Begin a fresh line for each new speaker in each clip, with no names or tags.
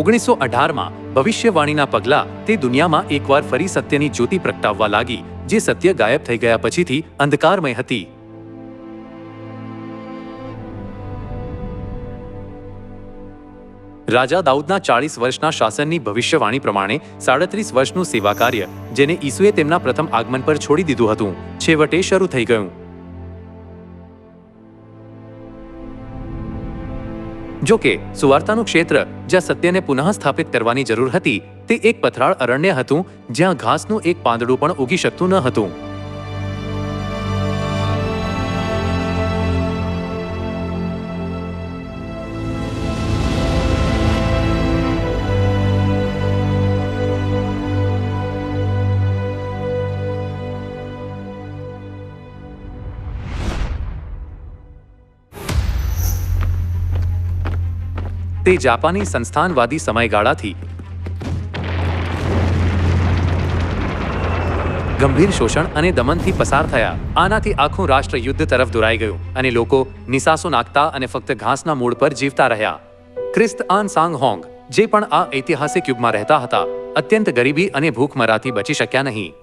ઓગણીસો અઢારમાં ભવિષ્યવાણીના પગલાં તે દુનિયામાં એકવાર ફરી સત્યની જ્યોતિ પ્રગટાવવા લાગી, જે સત્ય ગાયબ થઈ ગયા પછીથી અંધકારમય હતી. રાજા દાઉદના ચાળીસ વર્ષના શાસનની ભવિષ્યવાણી પ્રમાણે સાડત્રીસ વર્ષનું સેવા કાર્ય જેને ઈસુએ તેમના પ્રથમ આગમન પર છોડી દીધું હતું, છેવટે શરૂ થઈ ગયું. જો કે, સુવાર્તાનું ક્ષેત્ર જ્યાં સત્યને પુનઃ સ્થાપિત કરવાની જરૂર હતી, તે એક પથરાળ અરણ્ય હતું જ્યાં ઘાસનું એક પાંદડું પણ ઉગી શકતું ન હતું. તે જાપાની સંસ્થાનવાદી સમયગાળાથી. ગંભીર શોષણ અને દમનથી પસાર થયા. આનાથી આખું રાષ્ટ્ર યુદ્ધ તરફ દોરાઈ ગયું અને લોકો નિસાસો નાખતા અને ફક્ત ઘાસના મૂળ પર જીવતા રહ્યા. ક્રિસ્ત આન સાંગ હોંગ, જે પણ આ ઐતિહાસિક યુગમાં રહેતા હતા, અત્યંત ગરીબી અને ભૂખમરાથી બચી શક્યા નહીં.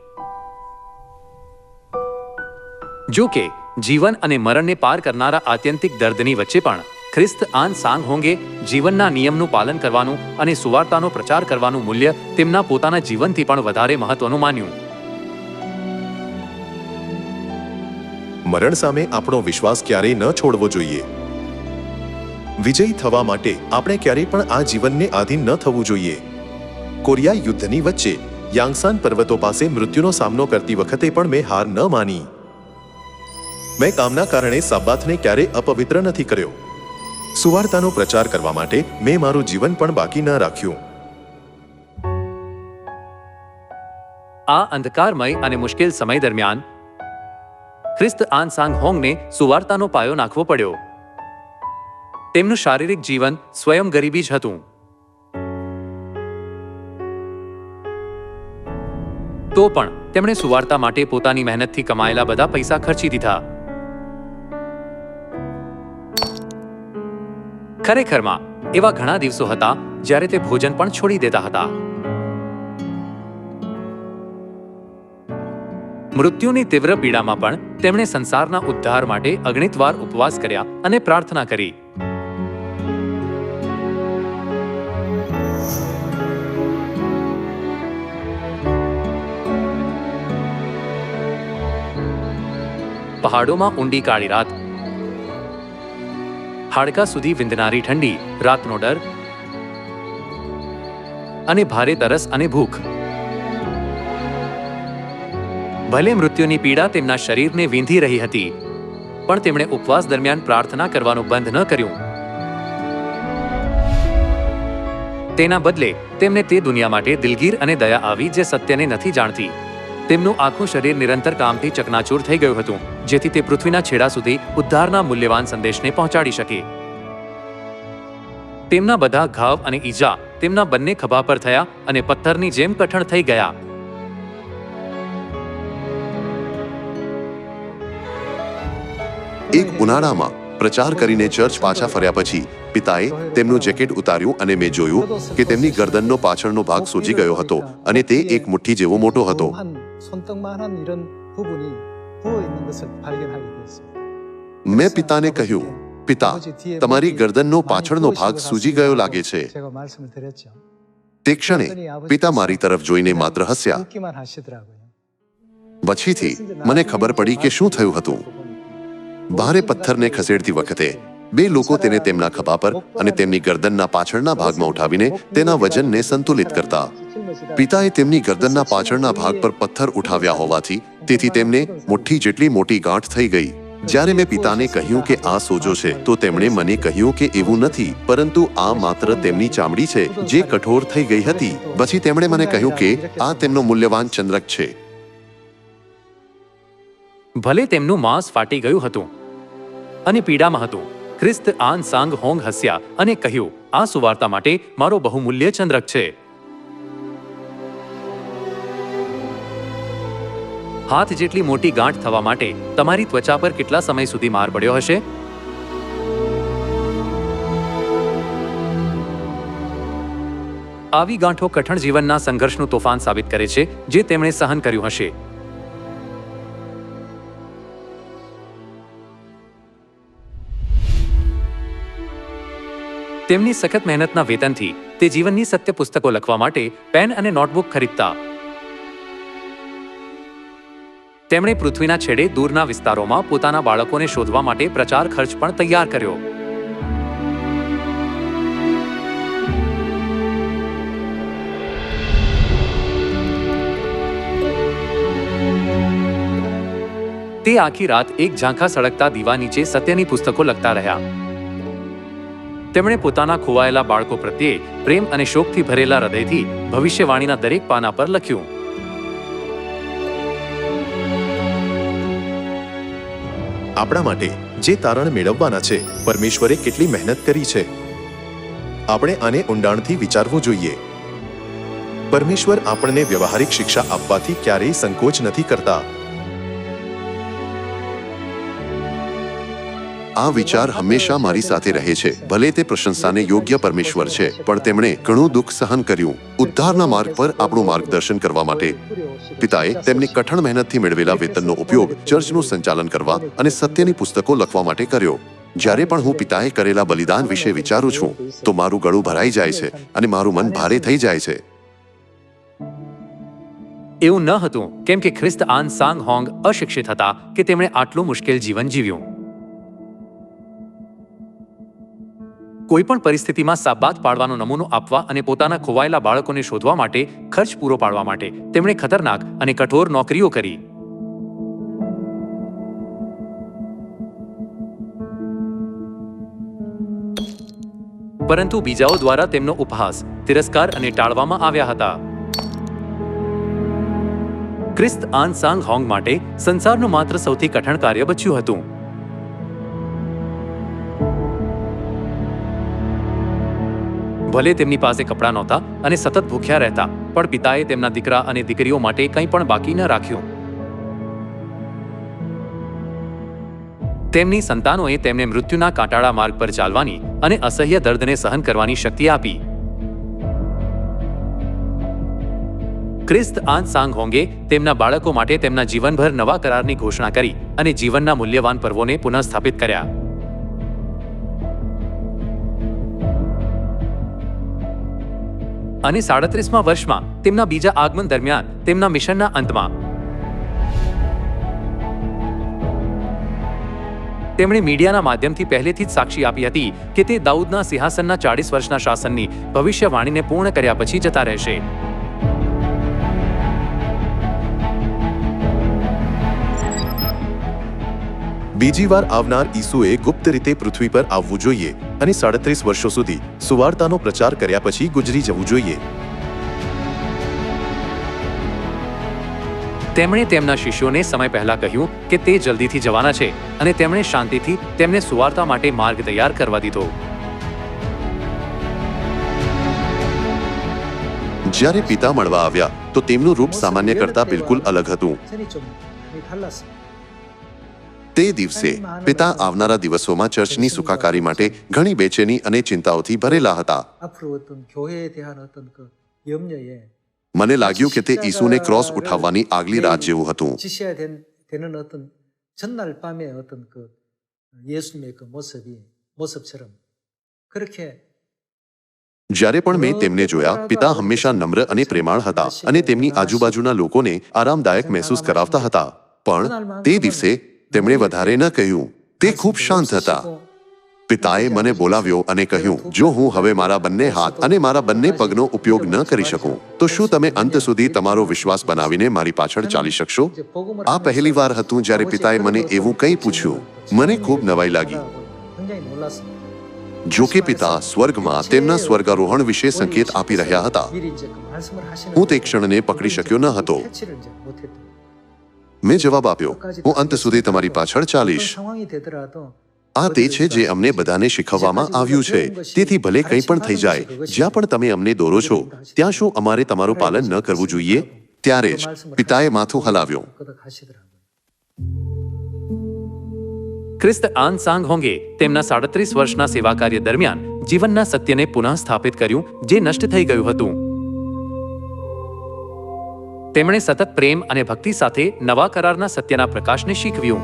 જો કે, જીવન અને મરણને પાર કરનારા આત્યંતિક દર્દની વચ્ચે પણ ખ્રિસ્ત આન સાંગ હોંગે જીવનના નિયમનું પાલન કરવાનું અને સુવાર્તાનો પ્રચાર કરવાનું મૂલ્ય તેમના પોતાના જીવનથી પણ વધારે મહત્વનું માન્યું.
મરણ સામે આપણો વિશ્વાસ ક્યારેય ન છોડવો જોઈએ. વિજયી થવા માટે આપણે ક્યારેય પણ આ જીવનને આધીન ન થવું જોઈએ. કોરિયા યુદ્ધની વચ્ચે યાંગસાન પર્વતો પાસે મૃત્યુનો સામનો કરતી વખતે પણ મેં હાર ન માની. મેં કામના કારણે સાબાથને ક્યારેય અપવિત્ર નથી કર્યો. સુવાર્તાનો પ્રચાર કરવા માટે મેં મારું જીવન પણ બાકી ન રાખ્યું.
આ અંધકારમય અને મુશ્કેલ સમય દરમિયાન, ખ્રિસ્ત આન સાંગ હોંગને સુવાર્તાનો પાયો નાખવો પડ્યો. તેમનું શારીરિક જીવન સ્વયં ગરીબી જ હતું. તો પણ તેમણે સુવાર્તા માટે પોતાની મહેનતથી કમાયેલા બધા પૈસા ખર્ચી દીધા. ખરેખરમાં, એવા ઘણા દિવસો હતા જ્યારે તે ભોજન પણ છોડી દેતા હતા. મૃત્યુની તીવ્ર પીડામાં પણ તેમણે સંસારના ઉદ્ધાર માટે અગણિતવાર ઉપવાસ કર્યા અને પ્રાર્થના કરી. પહાડોમાં ઊંડી કાળી રાત હાડકા સુધી વિંધનારી ઠંડી, રાતનો ડર અને ભારે તરસ અને ભૂખ. ભલે મૃત્યુની પીડા તેમના શરીરને વીંધી રહી હતી, પણ તેમણે ઉપવાસ દરમિયાન પ્રાર્થના કરવાનું બંધ ન કર્યું. તેના બદલે, તેમને તે દુનિયા માટે દિલગીર અને દયા આવી જે સત્યને નથી જાણતી. તેમનું આખું શરીર નિરંતર કામથી ચકનાચૂર થઈ ગયું હતું. જેથી તે પૃથ્વીના છેડા સુધી ઉદ્ધારના મૂલ્યવાન સંદેશને પહોંચાડી શકે. તેમના બધા ઘાવ અને ઈજા તેમના બંને ખભા પર થયા અને પથ્થરની જેમ કઠણ થઈ ગયા.
એક ઉનાળામાં પ્રચાર કરીને ચર્ચ પાછા ફર્યા પછી પિતાએ તેમનું જેકેટ ઉતાર્યું અને મેં જોયું કે તેમની ગરદનનો પાછળનો ભાગ સૂજી ગયો હતો અને તે એક મુઠ્ઠી જેવો મોટો હતો. મેં પિતાને કહ્યું પિતા તમારી ગરદનનો પાછળનો ભાગ સૂજી ગયો લાગે છે. તે ક્ષણે પિતા મારી તરફ જોઈને માત્ર હસ્યા. પછીથી મને ખબર પડી કે શું થયું હતું. ભારે પથ્થરને ખસેડતી વખતે બે લોકો તેને તેમના ખભા પર અને તેમની ગરદનના પાછળના ભાગમાં ઉઠાવીને તેના વજનને સંતુલિત કરતા. પિતાએ તેમની ગરદનના પાછળના ભાગ પર પથ્થર ઉઠાવ્યા હોવાથી તેથી તેમને મુઠ્ઠી જેટલી મોટી ગાંઠ થઈ ગઈ. જ્યારે મેં પિતાને કહ્યું કે આ સોજો છે, તો તેમણે મને કહ્યું કે એવું નથી, પરંતુ આ માત્ર તેમની ચામડી છે, જે કઠોર થઈ ગઈ હતી. પછી તેમણે મને કહ્યું કે આ તેમનો મૂલ્યવાન ચંદ્રક છે.
ભલે તેમનું માંસ ફાટી ગયું હતું અને પીડામાં હતું, ખ્રિસ્ત આન સાંગ હોંગ હસ્યા અને કહ્યું, આ સુવાર્તા માટે મારો બહુમૂલ્ય ચંદ્રક છે. હાથ જેટલી મોટી ગાંઠ થવા માટે તમારી ત્વચા પર કેટલા સમય સુધી માર પડ્યો હશે? આવી ગાંઠો કઠણ જીવનના સંઘર્ષનું તોફાન સાબિત કરે છે, જે તેમણે સહન કર્યું હશે. તેમની સખત મહેનતના વેતનથી તે જીવનની સત્ય પુસ્તકો લખવા માટે પેન અને નોટબુક ખરીદતા તેમણે પૃથ્વીના છેડે દૂરના વિસ્તારોમાં પોતાના બાળકોને શોધવા માટે પ્રચાર ખર્ચ પણ તૈયાર કર્યો. તે આખી રાત એક ઝાંખા સળગતા દીવા નીચે સત્યની પુસ્તકો લખતા રહ્યા. તેમણે પોતાના ખોવાયેલા બાળકો પ્રત્યે પ્રેમ અને શોકથી ભરેલા હૃદયથી ભવિષ્યવાણીના દરેક પાના પર લખ્યું.
આપણા માટે જે તારણ મેળવવાના છે, પરમેશ્વરે કેટલી મહેનત કરી છે. આપણે આને ઊંડાણથી વિચારવું જોઈએ. પરમેશ્વર આપણને વ્યવહારિક શિક્ષા આપવાથી ક્યારેય સંકોચ નથી કરતા.
આ વિચાર હંમેશા મારી સાથે રહે છે. ભલે તે પ્રશંસાને યોગ્ય પરમેશ્વર છે, પણ તેમણે ઘણું દુઃખ સહન કર્યું. ઉદ્ધારના માર્ગ પર આપણું માર્ગદર્શન કરવા માટે. પિતાએ તેમની કઠણ મહેનતથી મેળવેલા વેતનનો ઉપયોગ, ચર્ચનું સંચાલન કરવા અને સત્યની પુસ્તકો લખવા માટે કર્યો. જ્યારે પણ હું પિતાએ કરેલા બલિદાન વિશે વિચારું છું, તો મારું ગળું ભરાઈ જાય છે અને મારું મન ભારે થઈ જાય છે.
એવું ન હતું, કેમ કે ખ્રિસ્ત આન સાંગ હોંગ અશિક્ષિત હતા કે તેમણે આટલું મુશ્કેલ જીવન જીવ્યું. કોઈ પણ પરિસ્થિતિમાં સાબાત પાડવાનો નમૂનો આપવા અને પોતાના ખોવાયેલા બાળકોને શોધવા માટે ખર્ચ પૂરો પાડવા માટે તેમણે ખતરનાક અને કઠોર નોકરીઓ કરી. પરંતુ બીજાઓ દ્વારા તેમનો ઉપહાસ, તિરસ્કાર અને ટાળવામાં આવ્યા હતા. ક્રિસ્ત આન સાંગ હોંગ માટે સંસારનું માત્ર સૌથી કઠણ કાર્ય બચ્યું હતું. ભલે તેમની પાસે કપડાં નહોતા અને સતત ભૂખ્યા રહેતા, પણ પિતાએ તેમના દીકરા અને દીકરીઓ માટે કંઈ પણ બાકી ન રાખ્યું. તેમની સંતાનોએ તેમને મૃત્યુના કાંટાળા માર્ગ પર ચાલવાની અને અસહ્ય દર્દને સહન કરવાની શક્તિ આપી. ક્રિસ્ત આન સાંગ હોંગે તેમના બાળકો માટે તેમના જીવનભર નવા કરારની ઘોષણા કરી અને જીવનના મૂલ્યવાન પર્વોને પુનઃસ્થાપિત કર્યા. અને સાડત્રીસમાં વર્ષમાં તેમના બીજા આગમન દરમિયાન તેમના મિશનના અંતમાં. તેમણે મીડિયાના માધ્યમથી પહેલેથી જ સાક્ષી આપી હતી કે તે દાઉદના સિંહાસનના ચાળીસ વર્ષના શાસનની ભવિષ્યવાણીને પૂર્ણ કર્યા પછી જતા રહેશે.
બીજી વાર આવનાર ઈસુએ ગુપ્ત રીતે પૃથ્વી પર આવવું જોઈએ. અને સાડત્રીસ વર્ષો સુધી સુવાર્તાનો પ્રચાર કર્યા પછી ગુજરી જવું જોઈએ.
તેમણે તેમના શિષ્યોને સમય પહેલા કહ્યું કે તે જલ્દીથી જવાના છે અને તેમણે શાંતિથી તેમને સુવાર્તા માટે માર્ગ તૈયાર કરવા દીધો.
જ્યારે પિતા મળવા આવ્યા તો તેમનું રૂપ સામાન્ય કરતા બિલકુલ અલગ હતું. તે દિવસે પિતા આવનારા દિવસોમાં ચર્ચની સુખાકારી માટે ઘણી બેચેની અને ચિંતાઓથી ભરેલા હતા. મને લાગ્યું કે તે ઈસુને ક્રોસ ઉઠાવવાની આગલી રાત જેવું હતું. જ્યારે પણ મેં તેમને જોયા, પિતા હંમેશા નમ્ર અને પ્રેમાળ હતા અને તેમની આજુબાજુના લોકોને આરામદાયક મહેસૂસ કરાવતા હતા. પણ તે દિવસે તેમણે વધારે ન કહ્યું. તે ખૂબ શાંત હતા. પિતાએ મને બોલાવ્યો અને કહ્યું, જો હું હવે મારા બંને હાથ અને મારા બંને પગનો ઉપયોગ ન કરી શકું, તો શું તમે અંત સુધી તમારો વિશ્વાસ બનાવીને મારી પાછળ ચાલી શકશો? આ પહેલી વાર હતું જ્યારે પિતાએ મને એવું કંઈ પૂછ્યું. મને ખૂબ નવાઈ લાગી. જો કે પિતા સ્વર્ગમાં તેમના સ્વર્ગારોહણ વિશે સંકેત આપી રહ્યા હતા. હું તે ક્ષણને પકડી શક્યો ન હતો. મેં જવાબ આપ્યો. હું અંત સુધી તમારી પાછળ ચાલીશ. આ તે છે જે અમને બધાને શીખવવામાં આવ્યું છે. તેથી ભલે કંઈ પણ થઈ જાય, જ્યાં પણ તમે અમને દોરો છો, ત્યાં શું અમારે તમારું પાલન ન કરવું જોઈએ? ત્યારે જ પિતાએ માથું હલાવ્યું.
ખ્રિસ્ત આન સાંગ હોંગે તેમના સાડત્રીસ વર્ષના સેવા કાર્ય દરમિયાન જીવનના સત્યને પુનઃ સ્થાપિત કર્યું, જે નષ્ટ થઈ ગયું હતું. તેમણે સતત પ્રેમ અને ભક્તિ સાથે નવા કરારના સત્યના પ્રકાશને શીખવ્યું.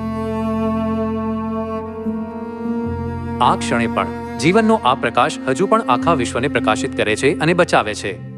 આ ક્ષણે પણ જીવનનો આ પ્રકાશ હજુ પણ આખા વિશ્વને પ્રકાશિત કરે છે અને બચાવે છે.